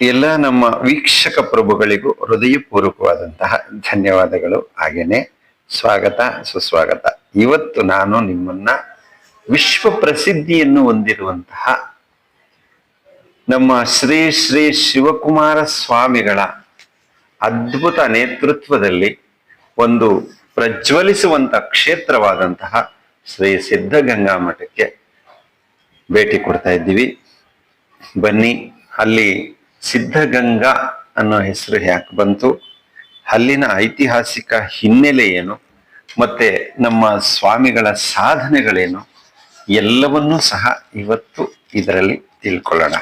ಎಲ್ಲ ನಮ್ಮ ವೀಕ್ಷಕ ಪ್ರಭುಗಳಿಗೂ ಹೃದಯಪೂರ್ವಕವಾದಂತಹ ಧನ್ಯವಾದಗಳು. ಹಾಗೇನೆ ಸ್ವಾಗತ, ಸುಸ್ವಾಗತ. ಇವತ್ತು ನಾನು ನಿಮ್ಮನ್ನ ವಿಶ್ವ ಪ್ರಸಿದ್ಧಿಯನ್ನು ಹೊಂದಿರುವಂತಹ ನಮ್ಮ ಶ್ರೀ ಶ್ರೀ ಶಿವಕುಮಾರ ಸ್ವಾಮಿಗಳ ಅದ್ಭುತ ನೇತೃತ್ವದಲ್ಲಿ ಒಂದು ಪ್ರಜ್ವಲಿಸುವಂತ ಕ್ಷೇತ್ರವಾದಂತಹ ಶ್ರೀ ಸಿದ್ಧಗಂಗಾ ಮಠಕ್ಕೆ ಭೇಟಿ ಕೊಡ್ತಾ ಇದ್ದೀವಿ. ಬನ್ನಿ, ಅಲ್ಲಿ ಸಿದ್ಧಗಂಗಾ ಅನ್ನೋ ಹೆಸರು ಯಾಕೆ ಬಂತು. ಅಲ್ಲಿನ ಐತಿಹಾಸಿಕ ಹಿನ್ನೆಲೆ ಏನು? ಮತ್ತೆ ನಮ್ಮ ಸ್ವಾಮಿಗಳ ಸಾಧನೆಗಳೇನು? ಎಲ್ಲವನ್ನೂ ಸಹ ಇವತ್ತು ಇದರಲ್ಲಿ ತಿಳ್ಕೊಳ್ಳೋಣ.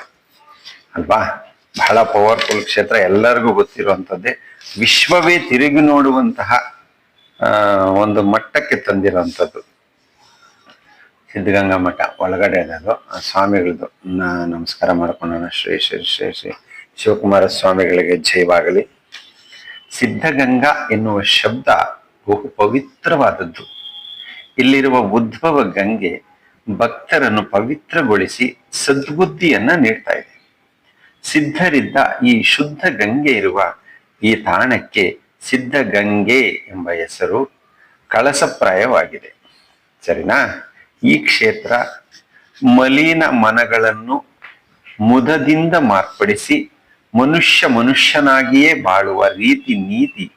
ಅಲ್ವಾ? ಬಹಳ ಪವರ್ಫುಲ್ ಕ್ಷೇತ್ರ. ಎಲ್ಲರಿಗೂ ಗೊತ್ತಿರುವಂಥದ್ದೇ. ವಿಶ್ವವೇ ತಿರುಗಿ ನೋಡುವಂತಹ ಒಂದು ಮಟ್ಟಕ್ಕೆ ತಂದಿರುವಂಥದ್ದು. ಸಿದ್ಧಗಂಗಾ ಮಠ ಒಳಗಡೆ ಆ ಸ್ವಾಮಿಗಳದ್ದು. ನಮಸ್ಕಾರ ಮಾಡ್ಕೊಳ್ಳೋಣ. ಶ್ರೀ ಶ್ರೀ ಶ್ರೀ ಶ್ರೀ. ಶಿವಕುಮಾರ ಸ್ವಾಮಿಗಳಿಗೆ ಜಯವಾಗಲಿ. ಸಿದ್ಧಗಂಗಾ ಎನ್ನುವ ಶಬ್ದ ಬಹು ಪವಿತ್ರವಾದದ್ದು. ಇಲ್ಲಿರುವ ಉದ್ಭವ ಗಂಗೆ ಭಕ್ತರನ್ನು ಪವಿತ್ರಗೊಳಿಸಿ ಸದ್ಬುದ್ಧಿಯನ್ನ ನೀಡ್ತಾ ಇದೆ. ಸಿದ್ಧರಿದ್ದ ಈ ಶುದ್ಧ ಗಂಗೆ ಇರುವ ಈ ತಾಣಕ್ಕೆ ಸಿದ್ಧಗಂಗೆ ಎಂಬ ಹೆಸರು ಕಳಸಪ್ರಾಯವಾಗಿದೆ. ಸರಿನಾ? ಈ ಕ್ಷೇತ್ರ ಮಲಿನ ಮನಗಳನ್ನು ಮುದದಿಂದ ಮಾರ್ಪಡಿಸಿ ಮನುಷ್ಯ ಮನುಷ್ಯನಾಗಿಯೇ ಬಾಳುವ ರೀತಿ ನೀತಿ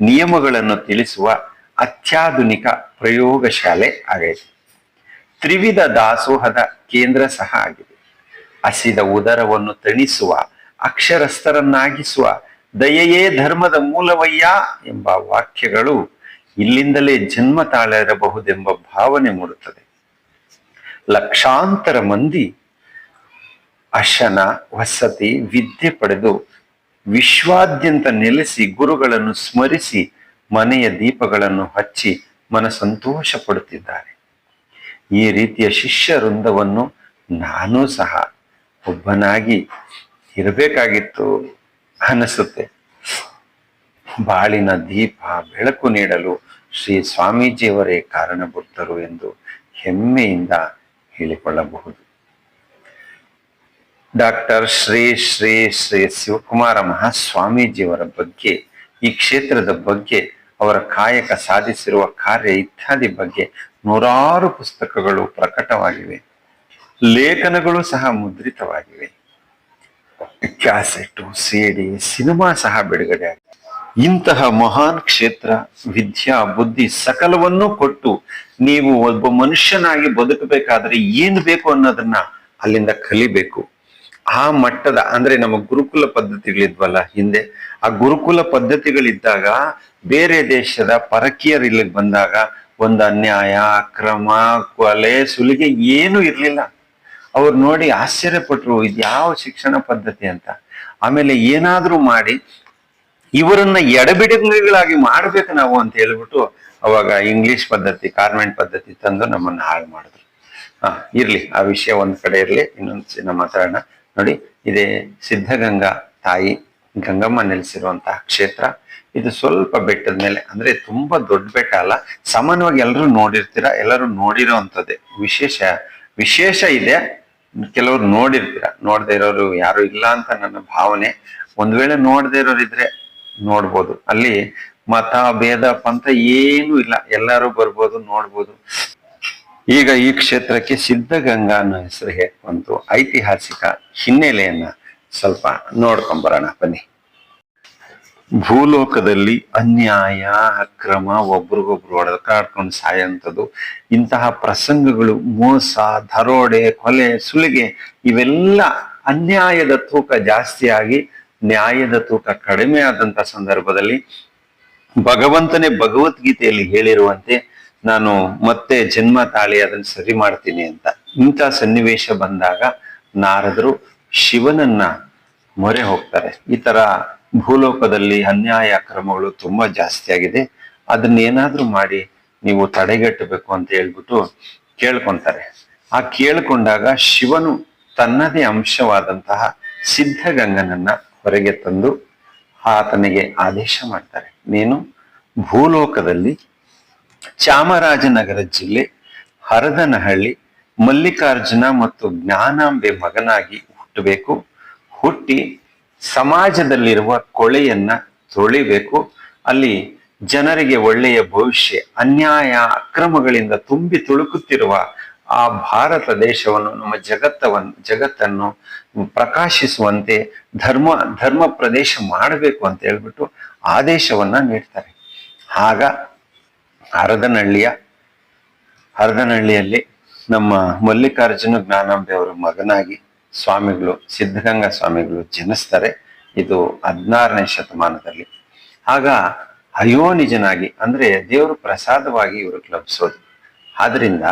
ನಿಯಮಗಳನ್ನು ತಿಳಿಸುವ ಅತ್ಯಾಧುನಿಕ ಪ್ರಯೋಗಶಾಲೆ ಆಗೈತೆ. ತ್ರಿವಿಧ ದಾಸೋಹದ ಕೇಂದ್ರ ಸಹ ಆಗಿದೆ. ಹಸಿದ ಉದರವನ್ನು ತಣಿಸುವ, ಅಕ್ಷರಸ್ಥರನ್ನಾಗಿಸುವ, ದಯೆಯೇ ಧರ್ಮದ ಮೂಲವಯ್ಯ ಎಂಬ ವಾಕ್ಯಗಳು ಇಲ್ಲಿಂದಲೇ ಜನ್ಮ ತಾಳಿರಬಹುದೆಂಬ ಭಾವನೆ ಮೂಡುತ್ತದೆ. ಲಕ್ಷಾಂತರ ಮಂದಿ ಅಶನ, ವಸತಿ, ವಿದ್ಯೆ ಪಡೆದು ವಿಶ್ವಾದ್ಯಂತ ನೆಲೆಸಿ ಗುರುಗಳನ್ನು ಸ್ಮರಿಸಿ ಮನೆಯ ದೀಪಗಳನ್ನು ಹಚ್ಚಿ ಮನ ಸಂತೋಷ ಪಡುತ್ತಿದ್ದಾರೆ. ಈ ರೀತಿಯ ಶಿಷ್ಯ ವೃಂದವನ್ನು ನಾನೂ ಸಹ ಒಬ್ಬನಾಗಿ ಇರಬೇಕಾಗಿತ್ತು ಅನಿಸುತ್ತೆ. ಬಾಳಿನ ದೀಪ ಬೆಳಕು ನೀಡಲು ಶ್ರೀ ಸ್ವಾಮೀಜಿಯವರೇ ಕಾರಣಭೂತರು ಎಂದು ಹೆಮ್ಮೆಯಿಂದ ಹೇಳಿಕೊಳ್ಳಬಹುದು. ಡಾಕ್ಟರ್ ಶ್ರೀ ಶ್ರೀ ಶ್ರೀ ಶಿವಕುಮಾರ ಮಹಾಸ್ವಾಮೀಜಿಯವರ ಬಗ್ಗೆ, ಈ ಕ್ಷೇತ್ರದ ಬಗ್ಗೆ, ಅವರ ಕಾಯಕ ಸಾಧಿಸಿರುವ ಕಾರ್ಯ ಇತ್ಯಾದಿ ಬಗ್ಗೆ ನೂರಾರು ಪುಸ್ತಕಗಳು ಪ್ರಕಟವಾಗಿವೆ. ಲೇಖನಗಳು ಸಹ ಮುದ್ರಿತವಾಗಿವೆ. ಕ್ಯಾಸೆಟ್ ಸಿಡಿ ಸಿನಿಮಾ ಸಹ ಬಿಡುಗಡೆ ಆಗಿದೆ. ಇಂತಹ ಮಹಾನ್ ಕ್ಷೇತ್ರ, ವಿದ್ಯಾ, ಬುದ್ಧಿ ಸಕಲವನ್ನೂ ಕೊಟ್ಟು ನೀವು ಒಬ್ಬ ಮನುಷ್ಯನಾಗಿ ಬದುಕಬೇಕಾದ್ರೆ ಏನು ಬೇಕು ಅನ್ನೋದನ್ನ ಅಲ್ಲಿಂದ ಕಲಿಬೇಕು. ಆ ಮಟ್ಟದ, ಅಂದ್ರೆ ನಮ್ಮ ಗುರುಕುಲ ಪದ್ಧತಿಗಳಿದ್ವಲ್ಲ ಹಿಂದೆ, ಆ ಗುರುಕುಲ ಪದ್ಧತಿಗಳಿದ್ದಾಗ ಬೇರೆ ದೇಶದ ಪರಕೀಯರು ಇಲ್ಲಿಗೆ ಬಂದಾಗ ಒಂದು ಅನ್ಯಾಯ, ಅಕ್ರಮ, ಕೊಲೆ, ಸುಲಿಗೆ ಏನು ಇರಲಿಲ್ಲ. ಅವ್ರು ನೋಡಿ ಆಶ್ಚರ್ಯಪಟ್ರು, ಇದು ಯಾವ ಶಿಕ್ಷಣ ಪದ್ಧತಿ ಅಂತ. ಆಮೇಲೆ ಏನಾದರೂ ಮಾಡಿ, ಇವರನ್ನ ಎಡಬಿಡಿಗಳಾಗಿ ಮಾಡ್ಬೇಕು ನಾವು ಅಂತ ಹೇಳ್ಬಿಟ್ಟು ಅವಾಗ ಇಂಗ್ಲಿಷ್ ಪದ್ಧತಿ ಕಾರ್ಮೆಂಟ್ ಪದ್ಧತಿ ತಂದು ನಮ್ಮನ್ನ ಹಾಳು ಮಾಡಿದ್ರು. ಹಾ, ಇರ್ಲಿ, ಆ ವಿಷಯ ಒಂದ್ ಕಡೆ ಇರ್ಲಿ, ಇನ್ನೊಂದ್ ಮಾತಾಡೋಣ. ನೋಡಿ, ಇದೇ ಸಿದ್ಧಗಂಗಾ ತಾಯಿ, ಗಂಗಮ್ಮ ನೆಲೆಸಿರುವಂತಹ ಕ್ಷೇತ್ರ. ಇದು ಸ್ವಲ್ಪ ಬೆಟ್ಟದ ಮೇಲೆ, ಅಂದ್ರೆ ತುಂಬಾ ದೊಡ್ಡ ಬೆಟ್ಟ ಅಲ್ಲ, ಸಾಮಾನ್ಯವಾಗಿ ಎಲ್ಲರೂ ನೋಡಿರ್ತೀರಾ, ಎಲ್ಲರೂ ನೋಡಿರೋ ಅಂಥದ್ದೇ ವಿಶೇಷ ವಿಶೇಷ ಇದೆ, ಕೆಲವರು ನೋಡಿರ್ತೀರ. ನೋಡದೇ ಇರೋರು ಯಾರು ಇಲ್ಲ ಅಂತ ನನ್ನ ಭಾವನೆ. ಒಂದ್ ವೇಳೆ ನೋಡದೆ ಇರೋರು ಇದ್ರೆ ನೋಡ್ಬೋದು. ಅಲ್ಲಿ ಮತ, ಭೇದ, ಪಂಥ ಏನೂ ಇಲ್ಲ. ಎಲ್ಲರೂ ಬರ್ಬೋದು, ನೋಡ್ಬೋದು. ಈಗ ಈ ಕ್ಷೇತ್ರಕ್ಕೆ ಸಿದ್ಧಗಂಗಾ ಅನ್ನೋ ಹೆಸರು ಹೇಗೆ ಬಂತು ಐತಿಹಾಸಿಕ ಹಿನ್ನೆಲೆಯನ್ನ ಸ್ವಲ್ಪ ನೋಡ್ಕೊಂಬರೋಣ, ಬನ್ನಿ. ಭೂಲೋಕದಲ್ಲಿ ಅನ್ಯಾಯ, ಅಕ್ರಮ, ಒಬ್ರಿಗೊಬ್ರು ಒಡಕಾಡ್ಕೊಂಡು ಸಾಯೋಂಥದ್ದು, ಇಂತಹ ಪ್ರಸಂಗಗಳು, ಮೋಸ, ದರೋಡೆ, ಕೊಲೆ, ಸುಲಿಗೆ, ಇವೆಲ್ಲ ಅನ್ಯಾಯದ ತೂಕ ಜಾಸ್ತಿಯಾಗಿ, ನ್ಯಾಯದ ತೂಕ ಕಡಿಮೆ ಆದಂತ ಸಂದರ್ಭದಲ್ಲಿ ಭಗವಂತನೇ ಭಗವದ್ಗೀತೆಯಲ್ಲಿ ಹೇಳಿರುವಂತೆ ನಾನು ಮತ್ತೆ ಜನ್ಮ ತಾಳಿ ಅದನ್ನ ಸರಿ ಮಾಡ್ತೀನಿ ಅಂತ ಇಂಥ ಸನ್ನಿವೇಶ ಬಂದಾಗ ನಾರದರು ಶಿವನನ್ನ ಮೊರೆ ಹೋಗ್ತಾರೆ. ಈ ತರ ಭೂಲೋಕದಲ್ಲಿ ಅನ್ಯಾಯ ಕ್ರಮಗಳು ತುಂಬಾ ಜಾಸ್ತಿ ಆಗಿದೆ. ಅದನ್ನ ಏನಾದ್ರೂ ಮಾಡಿ ನೀವು ತಡೆಗಟ್ಟಬೇಕು ಅಂತ ಹೇಳ್ಬಿಟ್ಟು ಕೇಳ್ಕೊಂತಾರೆ. ಆ ಕೇಳ್ಕೊಂಡಾಗ ಶಿವನು ತನ್ನದೇ ಅಂಶವಾದಂತಹ ಸಿದ್ಧಗಂಗನನ್ನ ಹೊರಗೆ ತಂದು ಆತನಿಗೆ ಆದೇಶ ಮಾಡ್ತಾರೆ. ನೀನು ಭೂಲೋಕದಲ್ಲಿ ಚಾಮರಾಜನಗರ ಜಿಲ್ಲೆ ಹರದನಹಳ್ಳಿ ಮಲ್ಲಿಕಾರ್ಜುನ ಮತ್ತು ಜ್ಞಾನಾಂಬೆ ಮಗನಾಗಿ ಹುಟ್ಟಬೇಕು. ಹುಟ್ಟಿ ಸಮಾಜದಲ್ಲಿರುವ ಕೊಳೆಯನ್ನ ತೊಳಿಬೇಕು. ಅಲ್ಲಿ ಜನರಿಗೆ ಒಳ್ಳೆಯ ಭವಿಷ್ಯ, ಅನ್ಯಾಯ, ಅಕ್ರಮಗಳಿಂದ ತುಂಬಿ ತುಳುಕುತ್ತಿರುವ ಆ ಭಾರತ ದೇಶವನ್ನು, ನಮ್ಮ ಜಗತ್ತವನ್ನು ಜಗತ್ತನ್ನು ಪ್ರಕಾಶಿಸುವಂತೆ ಧರ್ಮ ಧರ್ಮ ಪ್ರದೇಶ ಮಾಡಬೇಕು ಅಂತ ಹೇಳ್ಬಿಟ್ಟು ಆದೇಶವನ್ನ ನೀಡ್ತಾರೆ. ಆಗ ಹರದನಹಳ್ಳಿಯ, ಹರದನಹಳ್ಳಿಯಲ್ಲಿ ನಮ್ಮ ಮಲ್ಲಿಕಾರ್ಜುನ ಜ್ಞಾನಾಂಬೆ ಅವರ ಮಗನಾಗಿ ಸ್ವಾಮಿಗಳು, ಸಿದ್ಧಗಂಗಾ ಸ್ವಾಮಿಗಳು ಜನಿಸ್ತಾರೆ. ಇದು ಹದಿನಾರನೇ ಶತಮಾನದಲ್ಲಿ. ಆಗ ಅಯೋನಿಜನಾಗಿ, ಅಂದ್ರೆ ದೇವರು ಪ್ರಸಾದವಾಗಿ ಇವ್ರಿಗೆ ಲಭಿಸೋದು ಆದ್ರಿಂದ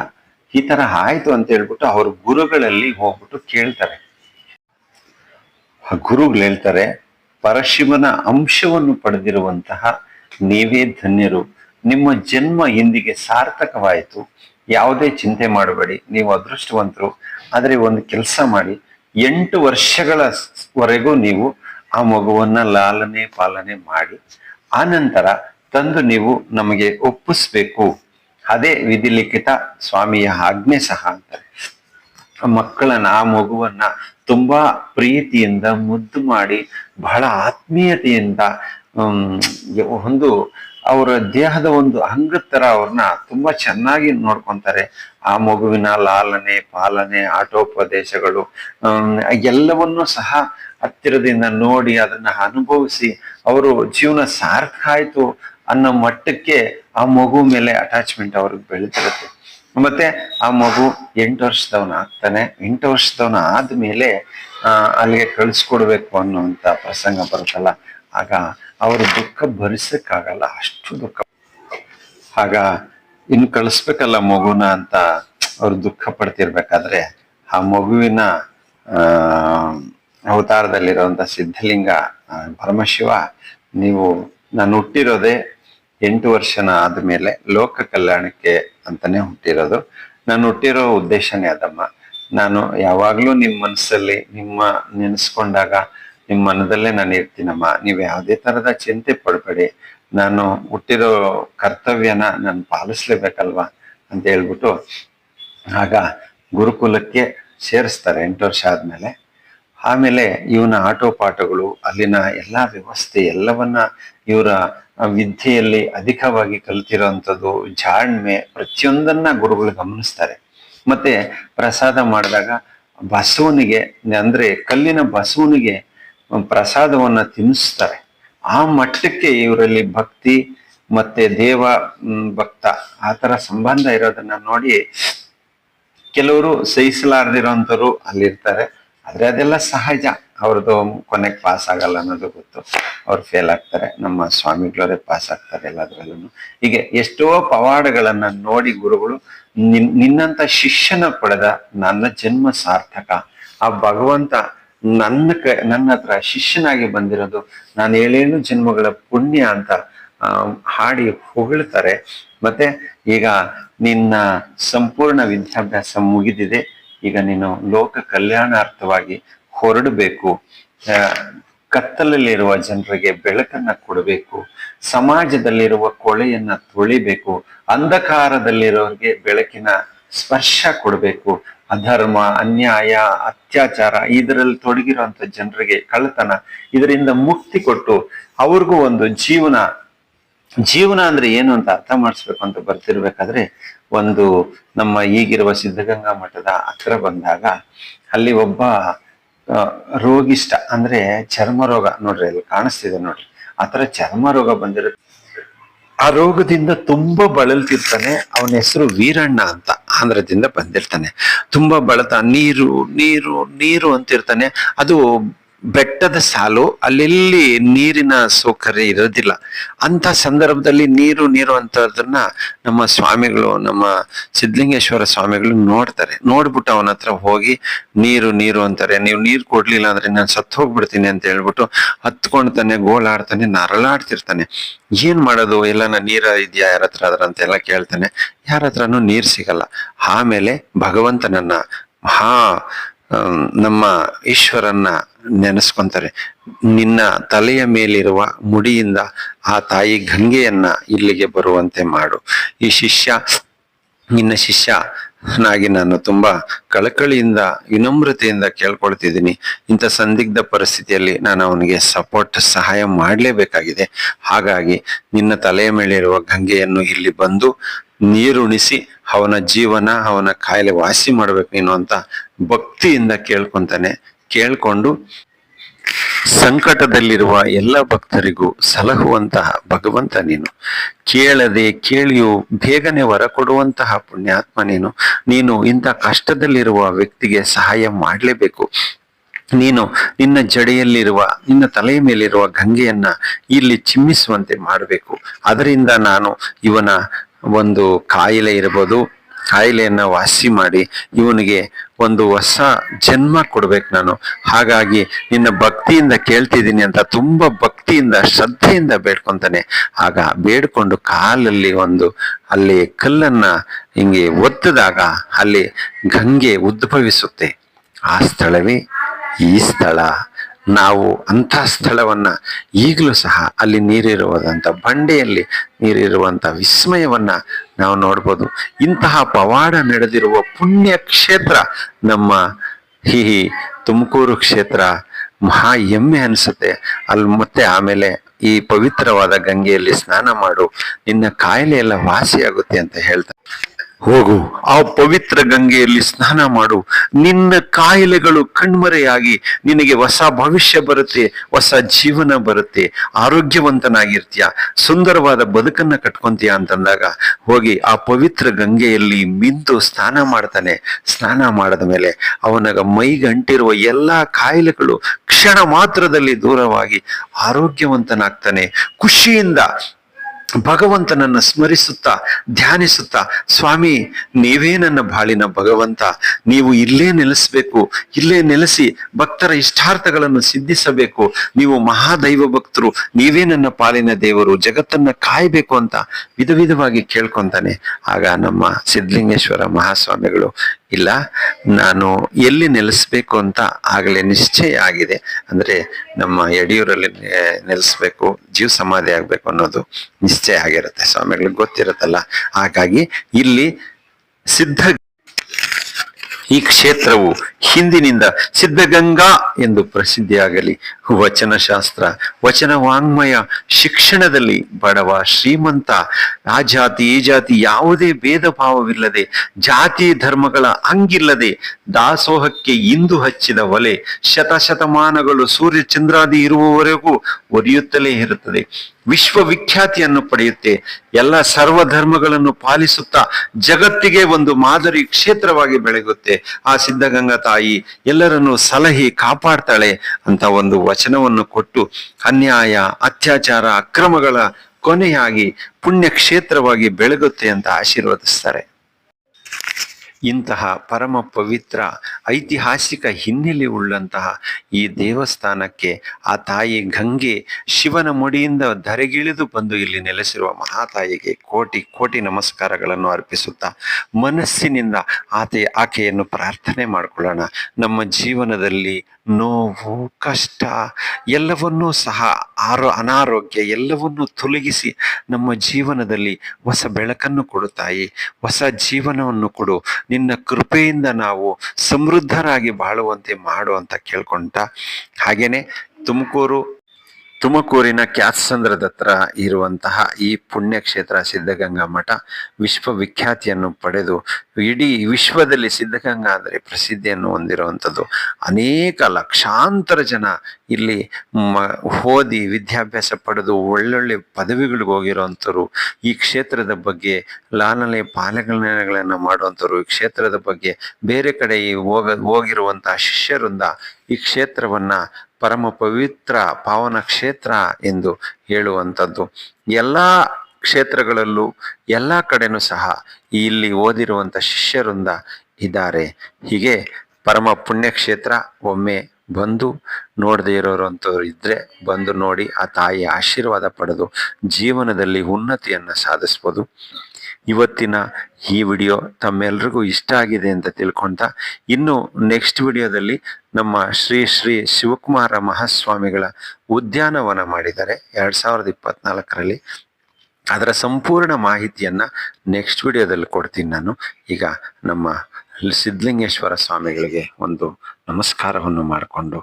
ಈ ತರ ಆಯ್ತು ಅಂತ ಹೇಳ್ಬಿಟ್ಟು ಅವ್ರ ಗುರುಗಳಲ್ಲಿ ಹೋಗ್ಬಿಟ್ಟು ಕೇಳ್ತಾರೆ. ಗುರುಗಳು ಹೇಳ್ತಾರೆ, ಪರಶಿವನ ಅಂಶವನ್ನು ಪಡೆದಿರುವಂತಹ ನೀವೇ ಧನ್ಯರು. ನಿಮ್ಮ ಜನ್ಮ ಇಂದಿಗೆ ಸಾರ್ಥಕವಾಯಿತು, ಯಾವುದೇ ಚಿಂತೆ ಮಾಡಬೇಡಿ, ನೀವು ಅದೃಷ್ಟವಂತರು, ಆದರೆ ಒಂದು ಕೆಲಸ ಮಾಡಿ, ಎಂಟು ವರ್ಷಗಳ ವರೆಗೂ ನೀವು ಆ ಮಗುವನ್ನ ಲಾಲನೆ ಪಾಲನೆ ಮಾಡಿ ಆನಂತರ ತಂದು ನೀವು ನಮಗೆ ಒಪ್ಪಿಸ್ಬೇಕು. ಅದೇ ವಿಧಿಲಿಖಿತ ಸ್ವಾಮಿಯ ಆಜ್ಞೆ ಸಹ ಅಂತಾರೆ. ಮಕ್ಕಳನ್ನ, ಆ ಮಗುವನ್ನ ತುಂಬಾ ಪ್ರೀತಿಯಿಂದ ಮುದ್ದು ಮಾಡಿ, ಬಹಳ ಆತ್ಮೀಯತೆಯಿಂದ ಒಂದು ಅವರ ದೇಹದ ಒಂದು ಅಂಗದ ತರ ಅವ್ರನ್ನ ತುಂಬಾ ಚೆನ್ನಾಗಿ ನೋಡ್ಕೊಂತಾರೆ. ಆ ಮಗುವಿನ ಲಾಲನೆ, ಪಾಲನೆ, ಆಟೋಪದೇಶಗಳು ಎಲ್ಲವನ್ನೂ ಸಹ ಹತ್ತಿರದಿಂದ ನೋಡಿ ಅದನ್ನ ಅನುಭವಿಸಿ ಅವರು ಜೀವನ ಸಾರ್ಥ ಆಯ್ತು ಅನ್ನೋ ಮಟ್ಟಕ್ಕೆ ಆ ಮಗು ಮೇಲೆ ಅಟ್ಯಾಚ್ಮೆಂಟ್ ಅವ್ರಿಗೆ ಬೆಳೀತಿರುತ್ತೆ. ಮತ್ತೆ ಆ ಮಗು ಎಂಟು ವರ್ಷದವನ ಆಗ್ತಾನೆ. ಎಂಟು ವರ್ಷದವನ ಆದ್ಮೇಲೆ ಅಲ್ಲಿಗೆ ಕಳಿಸ್ಕೊಡ್ಬೇಕು ಅನ್ನುವಂತ ಪ್ರಸಂಗ ಬರುತ್ತಲ್ಲ. ಆಗ ಅವ್ರ ದುಃಖ ಭರಿಸಕ್ಕಾಗಲ್ಲ, ಅಷ್ಟು ದುಃಖ. ಆಗ ಇನ್ನು ಕಳಿಸ್ಬೇಕಲ್ಲ ಮಗುನ ಅಂತ ಅವ್ರು ದುಃಖ ಪಡ್ತಿರ್ಬೇಕಾದ್ರೆ, ಆ ಮಗುವಿನ ಅವತಾರದಲ್ಲಿರುವಂತ ಸಿದ್ಧಲಿಂಗ ಪರಮಶಿವ, ನೀವು ನಾನು ಹುಟ್ಟಿರೋದೇ ಎಂಟು ವರ್ಷನ ಆದ್ಮೇಲೆ ಲೋಕ ಕಲ್ಯಾಣಕ್ಕೆ ಅಂತಾನೆ ಹುಟ್ಟಿರೋದು. ನಾನು ಹುಟ್ಟಿರೋ ಉದ್ದೇಶನೇ ಅದಮ್ಮ. ನಾನು ಯಾವಾಗ್ಲೂ ನಿಮ್ಮ ಮನಸ್ಸಲ್ಲಿ ನಿಮ್ಮ ನೆನೆಸ್ಕೊಂಡಾಗ ನಿಮ್ಮ ಮನದಲ್ಲೇ ನಾನು ಇರ್ತೀನಮ್ಮ. ನೀವು ಯಾವುದೇ ತರದ ಚಿಂತೆ ಪಡಬೇಡಿ. ನಾನು ಹುಟ್ಟಿರೋ ಕರ್ತವ್ಯನ ನಾನು ಪಾಲಿಸ್ಲೇಬೇಕಲ್ವಾ ಅಂತ ಹೇಳ್ಬಿಟ್ಟು ಆಗ ಗುರುಕುಲಕ್ಕೆ ಸೇರಿಸ್ತಾರೆ ಎಂಟು ವರ್ಷ ಆದಮೇಲೆ. ಆಮೇಲೆ ಇವನ ಆಟೋ ಪಾಠಗಳು, ಅಲ್ಲಿನ ಎಲ್ಲಾ ವ್ಯವಸ್ಥೆ, ಎಲ್ಲವನ್ನ ಇವರ ವಿದ್ಯೆಯಲ್ಲಿ ಅಧಿಕವಾಗಿ ಕಲ್ತಿರೋಂಥದ್ದು, ಜಾಣ್ಮೆ ಪ್ರತಿಯೊಂದನ್ನ ಗುರುಗಳು ಗಮನಿಸ್ತಾರೆ. ಮತ್ತೆ ಪ್ರಸಾದ ಮಾಡಿದಾಗ ಬಸವನಿಗೆ, ಅಂದ್ರೆ ಕಲ್ಲಿನ ಬಸವನಿಗೆ ಪ್ರಸಾದವನ್ನ ತಿನ್ನಿಸ್ತಾರೆ. ಆ ಮಟ್ಟಕ್ಕೆ ಇವರಲ್ಲಿ ಭಕ್ತಿ ಮತ್ತೆ ದೇವ ಭಕ್ತ, ಆ ತರ ಸಂಬಂಧ ಇರೋದನ್ನ ನೋಡಿ ಕೆಲವರು ಸಹಿಸಲಾರ್ದಿರೋಂಥವ್ರು ಅಲ್ಲಿರ್ತಾರೆ. ಆದ್ರೆ ಅದೆಲ್ಲ ಸಹಜ. ಅವ್ರದ್ದು ಕೊನೆಗೆ ಪಾಸ್ ಆಗಲ್ಲ ಅನ್ನೋದು ಗೊತ್ತು. ಅವ್ರು ಫೇಲ್ ಆಗ್ತಾರೆ. ನಮ್ಮ ಸ್ವಾಮಿಗಳವರೇ ಪಾಸ್ ಆಗ್ತಾರೆ ಎಲ್ಲದ್ರಲ್ಲೂ ಹೀಗೆ ಎಷ್ಟೋ ಪವಾಡಗಳನ್ನ ನೋಡಿ ಗುರುಗಳು ನಿನ್ ನಿನ್ನಂತ ಶಿಷ್ಯನ ಪಡೆದ ನನ್ನ ಜನ್ಮ ಸಾರ್ಥಕ. ಆ ಭಗವಂತ ನನ್ನ ಕ, ನನ್ನ ಹತ್ರ ಶಿಷ್ಯನಾಗಿ ಬಂದಿರೋದು ನಾನು ಏಳೇಳು ಜನ್ಮಗಳ ಪುಣ್ಯ ಅಂತ ಹಾಡಿ ಹೊಗಳ್ತಾರೆ. ಮತ್ತೆ ಈಗ ನಿನ್ನ ಸಂಪೂರ್ಣ ವಿದ್ಯಾಭ್ಯಾಸ ಮುಗಿದಿದೆ. ಈಗ ನೀನು ಲೋಕ ಕಲ್ಯಾಣಾರ್ಥವಾಗಿ ಹೊರಡಬೇಕು. ಕತ್ತಲಲ್ಲಿರುವ ಜನರಿಗೆ ಬೆಳಕನ್ನ ಕೊಡಬೇಕು. ಸಮಾಜದಲ್ಲಿರುವ ಕೊಳೆಯನ್ನ ತೊಳಿಬೇಕು. ಅಂಧಕಾರದಲ್ಲಿರೋರಿಗೆ ಬೆಳಕಿನ ಸ್ಪರ್ಶ ಕೊಡಬೇಕು. ಅಧರ್ಮ ಅನ್ಯಾಯ ಅತ್ಯಾಚಾರ ಇದರಲ್ಲಿ ತೊಡಗಿರುವಂತ ಜನರಿಗೆ ಕಳ್ಳತನ ಇದರಿಂದ ಮುಕ್ತಿ ಕೊಟ್ಟು ಅವ್ರಿಗೂ ಒಂದು ಜೀವನ ಜೀವನ ಅಂದ್ರೆ ಏನು ಅಂತ ಅರ್ಥ ಮಾಡಿಸ್ಬೇಕು ಅಂತ ಬರ್ತಿರ್ಬೇಕಾದ್ರೆ ಒಂದು ನಮ್ಮ ಈಗಿರುವ ಸಿದ್ಧಗಂಗಾ ಮಠದ ಹತ್ರ ಬಂದಾಗ ಅಲ್ಲಿ ಒಬ್ಬ ಆ, ರೋಗಿಷ್ಟ ಅಂದ್ರೆ ಚರ್ಮ ರೋಗ ನೋಡ್ರಿ ಅಲ್ಲಿ ಕಾಣಿಸ್ತಿದೆ ನೋಡ್ರಿ. ಆತರ ಚರ್ಮ ರೋಗ ಬಂದಿರೋ ಆ ರೋಗದಿಂದ ತುಂಬಾ ಬಳಲ್ತಿರ್ತಾನೆ, ಅವನ ಹೆಸರು ವೀರಣ್ಣ ಅಂತ ಆಂಧ್ರದಿಂದ ಬಂದಿರ್ತಾನೆ. ತುಂಬಾ ಬಳತ, ನೀರು ನೀರು ನೀರು ಅಂತಿರ್ತಾನೆ. ಅದು ಬೆಟ್ಟದ ಸಾಲು, ಅಲ್ಲೆಲ್ಲಿ ನೀರಿನ ಸೌಕರ್ಯ ಇರೋದಿಲ್ಲ. ಅಂತ ಸಂದರ್ಭದಲ್ಲಿ ನೀರು ನೀರು ಅಂತದನ್ನ ನಮ್ಮ ಸ್ವಾಮಿಗಳು, ನಮ್ಮ ಸಿದ್ಧಲಿಂಗೇಶ್ವರ ಸ್ವಾಮಿಗಳು ನೋಡ್ತಾರೆ. ನೋಡ್ಬಿಟ್ಟು ಅವನ ಹತ್ರ ಹೋಗಿ, ನೀರು ನೀರು ಅಂತಾರೆ. ನೀವು ನೀರು ಕೊಡ್ಲಿಲ್ಲ ಅಂದ್ರೆ ನಾನು ಸತ್ತು ಹೋಗ್ಬಿಡ್ತೀನಿ ಅಂತ ಹೇಳ್ಬಿಟ್ಟು ಹತ್ಕೊಂಡ್ತಾನೆ ಗೋಳಾಡ್ತಾನೆ, ನರಳಾಡ್ತಿರ್ತಾನೆ. ಏನ್ ಮಾಡೋದು? ಎಲ್ಲ ನೀರ ಇದೆಯಾ? ಯಾರ ಹತ್ರ ಅದ್ರ ಅಂತೆಲ್ಲ ಕೇಳ್ತಾನೆ. ಯಾರ ಹತ್ರನು ನೀರ್ ಸಿಗಲ್ಲ. ಆಮೇಲೆ ಭಗವಂತನನ್ನ ಹಾ ನಮ್ಮ ಈಶ್ವರನ್ನ ನೆನೆಸ್ಕೊಂತಾರೆ. ನಿನ್ನ ತಲೆಯ ಮೇಲಿರುವ ಮುಡಿಯಿಂದ ಆ ತಾಯಿ ಗಂಗೆಯನ್ನ ಇಲ್ಲಿಗೆ ಬರುವಂತೆ ಮಾಡು. ಈ ಶಿಷ್ಯ, ನಿನ್ನ ಶಿಷ್ಯ ನಾಗಿ ನಾನು ತುಂಬಾ ಕಳಕಳಿಯಿಂದ, ವಿನಮ್ರತೆಯಿಂದ ಕೇಳ್ಕೊಳ್ತಿದ್ದೀನಿ. ಇಂಥ ಸಂದಿಗ್ಧ ಪರಿಸ್ಥಿತಿಯಲ್ಲಿ ನಾನು ಅವನಿಗೆ ಸಪೋರ್ಟ್ ಸಹಾಯ ಮಾಡಲೇಬೇಕಾಗಿದೆ. ಹಾಗಾಗಿ ನಿನ್ನ ತಲೆಯ ಮೇಲಿರುವ ಗಂಗೆಯನ್ನು ಇಲ್ಲಿ ಬಂದು ನೀರುಣಿಸಿ ಅವನ ಜೀವನ, ಅವನ ಕಾಯಿಲೆ ವಾಸಿ ಮಾಡ್ಬೇಕು ನೀನು ಅಂತ ಭಕ್ತಿಯಿಂದ ಕೇಳ್ಕೊಂತಾನೆ. ಕೇಳ್ಕೊಂಡು ಸಂಕಟದಲ್ಲಿರುವ ಎಲ್ಲ ಭಕ್ತರಿಗೂ ಸಲಹುವಂತಹ ಭಗವಂತ ನೀನು. ಕೇಳದೆ ಕೇಳಿಯು ಬೇಗನೆ ವರ ಕೊಡುವಂತಹ ಪುಣ್ಯಾತ್ಮ ನೀನು. ನೀನು ಇಂಥ ಕಷ್ಟದಲ್ಲಿರುವ ವ್ಯಕ್ತಿಗೆ ಸಹಾಯ ಮಾಡಲೇಬೇಕು. ನೀನು ನಿನ್ನ ಜಡೆಯಲ್ಲಿರುವ, ನಿನ್ನ ತಲೆಯ ಮೇಲಿರುವ ಗಂಗೆಯನ್ನ ಇಲ್ಲಿ ಚಿಮ್ಮಿಸುವಂತೆ ಮಾಡಬೇಕು. ಅದರಿಂದ ನಾನು ಇವನ ಒಂದು ಕಾಯಿಲೆ ಇರ್ಬೋದು ಕಾಯಿಲೆಯನ್ನ ವಾಸಿ ಮಾಡಿ ಇವನಿಗೆ ಒಂದು ಹೊಸ ಜನ್ಮ ಕೊಡ್ಬೇಕು ನಾನು. ಹಾಗಾಗಿ ನಿನ್ನ ಭಕ್ತಿಯಿಂದ ಕೇಳ್ತಿದ್ದೀನಿ ಅಂತ ತುಂಬ ಭಕ್ತಿಯಿಂದ, ಶ್ರದ್ಧೆಯಿಂದ ಬೇಡ್ಕೊಂತಾನೆ. ಆಗ ಬೇಡ್ಕೊಂಡು ಕಾಲಲ್ಲಿ ಒಂದು ಅಲ್ಲಿ ಕಲ್ಲನ್ನ ಹಿಂಗೆ ಒತ್ತಿದಾಗ ಅಲ್ಲಿ ಗಂಗೆ ಉದ್ಭವಿಸುತ್ತೆ. ಆ ಸ್ಥಳವೇ ಈ ಸ್ಥಳ. ನಾವು ಅಂಥ ಸ್ಥಳವನ್ನು ಈಗಲೂ ಸಹ ಅಲ್ಲಿ ನೀರಿರುವುದಂಥ ಬಂಡೆಯಲ್ಲಿ ನೀರಿರುವಂಥ ವಿಸ್ಮಯವನ್ನ ನಾವು ನೋಡ್ಬೋದು. ಇಂತಹ ಪವಾಡ ನಡೆದಿರುವ ಪುಣ್ಯ ಕ್ಷೇತ್ರ ನಮ್ಮ ಹಿಹಿ ತುಮಕೂರು ಕ್ಷೇತ್ರ ಮಹಾ ಹೆಮ್ಮೆ ಅನಿಸುತ್ತೆ. ಅಲ್ಲಿ ಮತ್ತೆ ಆಮೇಲೆ ಈ ಪವಿತ್ರವಾದ ಗಂಗೆಯಲ್ಲಿ ಸ್ನಾನ ಮಾಡು, ನಿನ್ನ ಕಾಯಿಲೆ ಎಲ್ಲ ವಾಸಿಯಾಗುತ್ತೆ ಅಂತ ಹೇಳ್ತಾರೆ. ಹೋಗು, ಆ ಪವಿತ್ರ ಗಂಗೆಯಲ್ಲಿ ಸ್ನಾನ ಮಾಡು. ನಿನ್ನ ಕಾಯಿಲೆಗಳು ಕಣ್ಮರೆಯಾಗಿ ನಿನಗೆ ಹೊಸ ಭವಿಷ್ಯ ಬರುತ್ತೆ, ಹೊಸ ಜೀವನ ಬರುತ್ತೆ. ಆರೋಗ್ಯವಂತನಾಗಿರ್ತೀಯ, ಸುಂದರವಾದ ಬದುಕನ್ನ ಕಟ್ಕೊಂತೀಯ ಅಂತಂದಾಗ ಹೋಗಿ ಆ ಪವಿತ್ರ ಗಂಗೆಯಲ್ಲಿ ಮಿಂದು ಸ್ನಾನ ಮಾಡ್ತಾನೆ. ಸ್ನಾನ ಮಾಡಿದ ಮೇಲೆ ಅವನಾಗ ಮೈಗಂಟಿರುವ ಎಲ್ಲಾ ಕಾಯಿಲೆಗಳು ಕ್ಷಣ ಮಾತ್ರದಲ್ಲಿ ದೂರವಾಗಿ ಆರೋಗ್ಯವಂತನಾಗ್ತಾನೆ. ಖುಷಿಯಿಂದ ಭಗವಂತನನ್ನ ಸ್ಮರಿಸುತ್ತಾ, ಧ್ಯಾನಿಸುತ್ತಾ, ಸ್ವಾಮಿ, ನೀವೇ ನನ್ನ ಬಾಳಿನ ಭಗವಂತ. ನೀವು ಇಲ್ಲೇ ನೆಲೆಸಬೇಕು, ಇಲ್ಲೇ ನೆಲೆಸಿ ಭಕ್ತರ ಇಷ್ಟಾರ್ಥಗಳನ್ನು ಸಿದ್ಧಿಸಬೇಕು. ನೀವು ಮಹಾದೈವ ಭಕ್ತರು, ನೀವೇ ನನ್ನ ಪಾಲಿನ ದೇವರು, ಜಗತ್ತನ್ನ ಕಾಯ್ಬೇಕು ಅಂತ ವಿಧ ವಿಧವಾಗಿ ಕೇಳ್ಕೊಂತಾನೆ. ಆಗ ನಮ್ಮ ಸಿದ್ಧಲಿಂಗೇಶ್ವರ ಮಹಾಸ್ವಾಮಿಗಳು, ಇಲ್ಲ, ನಾನು ಎಲ್ಲಿ ನೆಲೆಸ್ಬೇಕು ಅಂತ ಆಗಲೇ ನಿಶ್ಚಯ ಆಗಿದೆ. ಅಂದ್ರೆ ನಮ್ಮ ಯಡಿಯೂರಲ್ಲಿ ನೆಲೆಸಬೇಕು, ಜೀವ ಸಮಾಧಿ ಆಗ್ಬೇಕು ಅನ್ನೋದು ನಿಶ್ಚಯ ಆಗಿರುತ್ತೆ ಸ್ವಾಮಿಗಳಿಗೆ ಗೊತ್ತಿರುತ್ತಲ್ಲ. ಹಾಗಾಗಿ ಇಲ್ಲಿ ಸಿದ್ಧ ಈ ಕ್ಷೇತ್ರವು ಹಿಂದಿನಿಂದ ಸಿದ್ಧಗಂಗಾ ಎಂದು ಪ್ರಸಿದ್ಧಿಯಾಗಲಿ. ವಚನ ಶಾಸ್ತ್ರ ವಚನ ವಾಂಗ್ಮಯ ಶಿಕ್ಷಣದಲ್ಲಿ ಬಡವ, ಶ್ರೀಮಂತ, ಆ ಜಾತಿ, ಈ ಜಾತಿ ಯಾವುದೇ ಭೇದ ಭಾವವಿಲ್ಲದೆ, ಜಾತಿ ಧರ್ಮಗಳ ಹಂಗಿಲ್ಲದೆ ದಾಸೋಹಕ್ಕೆ ಇಂದು ಹಚ್ಚಿದ ಒಲೆ ಶತಶತಮಾನಗಳು ಸೂರ್ಯ ಚಂದ್ರಾದಿ ಇರುವವರೆಗೂ ಒರಿಯುತ್ತಲೇ ಇರುತ್ತದೆ. ವಿಶ್ವವಿಖ್ಯಾತಿಯನ್ನು ಪಡೆಯುತ್ತೆ. ಎಲ್ಲ ಸರ್ವ ಧರ್ಮಗಳನ್ನು ಪಾಲಿಸುತ್ತಾ ಜಗತ್ತಿಗೆ ಒಂದು ಮಾದರಿ ಕ್ಷೇತ್ರವಾಗಿ ಬೆಳಗುತ್ತೆ. ಆ ಸಿದ್ಧಗಂಗಾ ತಾಯಿ ಎಲ್ಲರನ್ನು ಸಲಹಿ ಕಾಪಾಡ್ತಾಳೆ ಅಂತ ಒಂದು ವಚನವನ್ನು ಕೊಟ್ಟು ಅನ್ಯಾಯ ಅತ್ಯಾಚಾರ ಅಕ್ರಮಗಳ ಕೊನೆಯಾಗಿ ಪುಣ್ಯ ಕ್ಷೇತ್ರವಾಗಿ ಬೆಳಗುತ್ತೆ ಅಂತ ಆಶೀರ್ವದಿಸ್ತಾರೆ. ಇಂತಹ ಪರಮ ಪವಿತ್ರ ಐತಿಹಾಸಿಕ ಹಿನ್ನೆಲೆ ಉಳ್ಳಂತಹ ಈ ದೇವಸ್ಥಾನಕ್ಕೆ ಆ ತಾಯಿ ಗಂಗೆ ಶಿವನ ಮುಡಿಯಿಂದ ಧರೆಗಿಳಿದು ಬಂದು ಇಲ್ಲಿ ನೆಲೆಸಿರುವ ಮಹಾತಾಯಿಗೆ ಕೋಟಿ ಕೋಟಿ ನಮಸ್ಕಾರಗಳನ್ನು ಅರ್ಪಿಸುತ್ತಾ ಮನಸ್ಸಿನಿಂದ ಆತೆ ಆಕೆಯನ್ನು ಪ್ರಾರ್ಥನೆ ಮಾಡಿಕೊಳ್ಳೋಣ. ನಮ್ಮ ಜೀವನದಲ್ಲಿ ನೋವು, ಕಷ್ಟ ಎಲ್ಲವನ್ನೂ ಸಹ ಆರೋ ಅನಾರೋಗ್ಯ ಎಲ್ಲವನ್ನೂ ತೊಲಗಿಸಿ ನಮ್ಮ ಜೀವನದಲ್ಲಿ ಹೊಸ ಬೆಳಕನ್ನು ಕೊಡು ತಾಯಿ, ಹೊಸ ಜೀವನವನ್ನು ಕೊಡು. ನಿನ್ನ ಕೃಪೆಯಿಂದ ನಾವು ಸಮೃದ್ಧರಾಗಿ ಬಾಳುವಂತೆ ಮಾಡು ಅಂತ ಕೇಳ್ಕೊಂತ ಹಾಗೇನೆ ತುಮಕೂರು ತುಮಕೂರಿನ ಕ್ಯಾತ್ಸಂದ್ರದ ಹತ್ರ ಇರುವಂತಹ ಈ ಪುಣ್ಯಕ್ಷೇತ್ರ ಸಿದ್ಧಗಂಗಾ ಮಠ ವಿಶ್ವವಿಖ್ಯಾತಿಯನ್ನು ಪಡೆದು ಇಡೀ ವಿಶ್ವದಲ್ಲಿ ಸಿದ್ಧಗಂಗಾ ಅಂದರೆ ಪ್ರಸಿದ್ಧಿಯನ್ನು ಹೊಂದಿರುವಂಥದ್ದು. ಅನೇಕ ಲಕ್ಷಾಂತರ ಜನ ಇಲ್ಲಿ ಮ, ಓದಿ ವಿದ್ಯಾಭ್ಯಾಸ ಪಡೆದು ಒಳ್ಳೊಳ್ಳೆ ಪದವಿಗಳಿಗೆ ಹೋಗಿರುವಂಥವ್ರು. ಈ ಕ್ಷೇತ್ರದ ಬಗ್ಗೆ ಲಾಲನೆ ಪಾಲನೆಗಳನ್ನು ಮಾಡುವಂಥವ್ರು. ಈ ಕ್ಷೇತ್ರದ ಬಗ್ಗೆ ಬೇರೆ ಕಡೆ ಹೋಗ, ಹೋಗಿರುವಂತಹ ಶಿಷ್ಯರಿಂದ ಈ ಕ್ಷೇತ್ರವನ್ನ ಪರಮ ಪವಿತ್ರ ಪಾವನ ಕ್ಷೇತ್ರ ಎಂದು ಹೇಳುವಂಥದ್ದು. ಎಲ್ಲ ಕ್ಷೇತ್ರಗಳಲ್ಲೂ ಎಲ್ಲ ಕಡೆನೂ ಸಹ ಇಲ್ಲಿ ಓದಿರುವಂಥ ಶಿಷ್ಯರಿಂದ ಇದ್ದಾರೆ. ಹೀಗೆ ಪರಮ ಪುಣ್ಯಕ್ಷೇತ್ರ ಒಮ್ಮೆ ಬಂದು ನೋಡದೇ ಇರೋರು ಅಂಥವ್ರು ಇದ್ದರೆ ಬಂದು ನೋಡಿ ಆ ತಾಯಿಯ ಆಶೀರ್ವಾದ ಪಡೆದು ಜೀವನದಲ್ಲಿ ಉನ್ನತಿಯನ್ನು ಸಾಧಿಸ್ಬೋದು. ಇವತ್ತಿನ ಈ ವಿಡಿಯೋ ತಮ್ಮೆಲ್ರಿಗೂ ಇಷ್ಟ ಆಗಿದೆ ಅಂತ ತಿಳ್ಕೊಂತ ಇನ್ನು ನೆಕ್ಸ್ಟ್ ವಿಡಿಯೋದಲ್ಲಿ ನಮ್ಮ ಶ್ರೀ ಶ್ರೀ ಶಿವಕುಮಾರ ಮಹಾಸ್ವಾಮಿಗಳ ಉದ್ಯಾನವನ ಮಾಡಿದ್ದಾರೆ ಎರಡು ಸಾವಿರದ ಇಪ್ಪತ್ನಾಲ್ಕರಲ್ಲಿ. ಅದರ ಸಂಪೂರ್ಣ ಮಾಹಿತಿಯನ್ನು ನೆಕ್ಸ್ಟ್ ವಿಡಿಯೋದಲ್ಲಿ ಕೊಡ್ತೀನಿ ನಾನು. ಈಗ ನಮ್ಮ ಸಿದ್ಧಲಿಂಗೇಶ್ವರ ಸ್ವಾಮಿಗಳಿಗೆ ಒಂದು ನಮಸ್ಕಾರವನ್ನು ಮಾಡಿಕೊಂಡು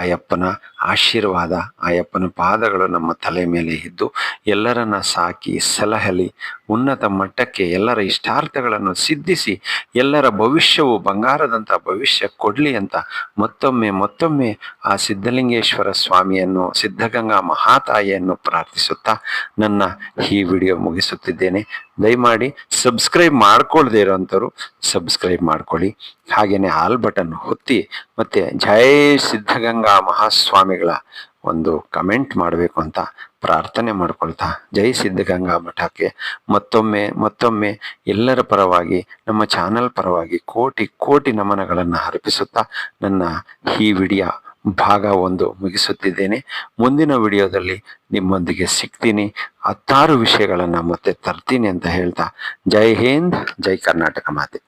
ಆಯಪ್ಪನ ಆಶೀರ್ವಾದ, ಆಯಪ್ಪನ ಪಾದಗಳು ನಮ್ಮ ತಲೆ ಮೇಲೆ ಇದ್ದು ಎಲ್ಲರನ್ನ ಸಾಕಿ, ಸಲಹಲಿ, ಉನ್ನತ ಮಟ್ಟಕ್ಕೆ ಎಲ್ಲರ ಇಷ್ಟಾರ್ಥಗಳನ್ನು ಸಿದ್ಧಿಸಿ, ಎಲ್ಲರ ಭವಿಷ್ಯವು ಬಂಗಾರದಂಥ ಭವಿಷ್ಯ ಕೊಡಲಿ ಅಂತ ಮತ್ತೊಮ್ಮೆ ಮತ್ತೊಮ್ಮೆ ಆ ಸಿದ್ಧಲಿಂಗೇಶ್ವರ ಸ್ವಾಮಿಯನ್ನು, ಸಿದ್ಧಗಂಗಾ ಮಹಾತಾಯಿಯನ್ನು ಪ್ರಾರ್ಥಿಸುತ್ತಾ ನನ್ನ ಈ ವಿಡಿಯೋ ಮುಗಿಸುತ್ತಿದ್ದೇನೆ. ದಯಮಾಡಿ ಸಬ್ಸ್ಕ್ರೈಬ್ ಮಾಡ್ಕೊಳ್ದೇ ಇರೋಂಥವ್ರು ಸಬ್ಸ್ಕ್ರೈಬ್ ಮಾಡ್ಕೊಳ್ಳಿ. ಹಾಗೆಯೇ ಆಲ್ ಬಟನ್ ಒತ್ತಿ ಮತ್ತು ಜೈ ಸಿದ್ಧಗಂಗಾ ಮಹಾಸ್ವಾಮಿಗಳ ಒಂದು ಕಮೆಂಟ್ ಮಾಡಬೇಕು ಅಂತ ಪ್ರಾರ್ಥನೆ ಮಾಡಿಕೊಳ್ತಾ ಜೈ ಸಿದ್ಧಗಂಗಾ ಮಠಕ್ಕೆ ಮತ್ತೊಮ್ಮೆ ಮತ್ತೊಮ್ಮೆ ಎಲ್ಲರ ಪರವಾಗಿ, ನಮ್ಮ ಚಾನಲ್ ಪರವಾಗಿ ಕೋಟಿ ಕೋಟಿ ನಮನಗಳನ್ನು ಅರ್ಪಿಸುತ್ತಾ ನನ್ನ ಈ ವಿಡಿಯೋ ಭಾಗ ಒಂದು ಮುಗಿಸುತ್ತಿದ್ದೇನೆ. ಮುಂದಿನ ವಿಡಿಯೋದಲ್ಲಿ ನಿಮ್ಮೊಂದಿಗೆ ಸಿಗ್ತೀನಿ. ಹತ್ತಾರು ವಿಷಯಗಳನ್ನು ಮತ್ತೆ ತರ್ತೀನಿ ಅಂತ ಹೇಳ್ತಾ ಜೈ ಹಿಂದ್, ಜೈ ಕರ್ನಾಟಕ ಮಾತೆ.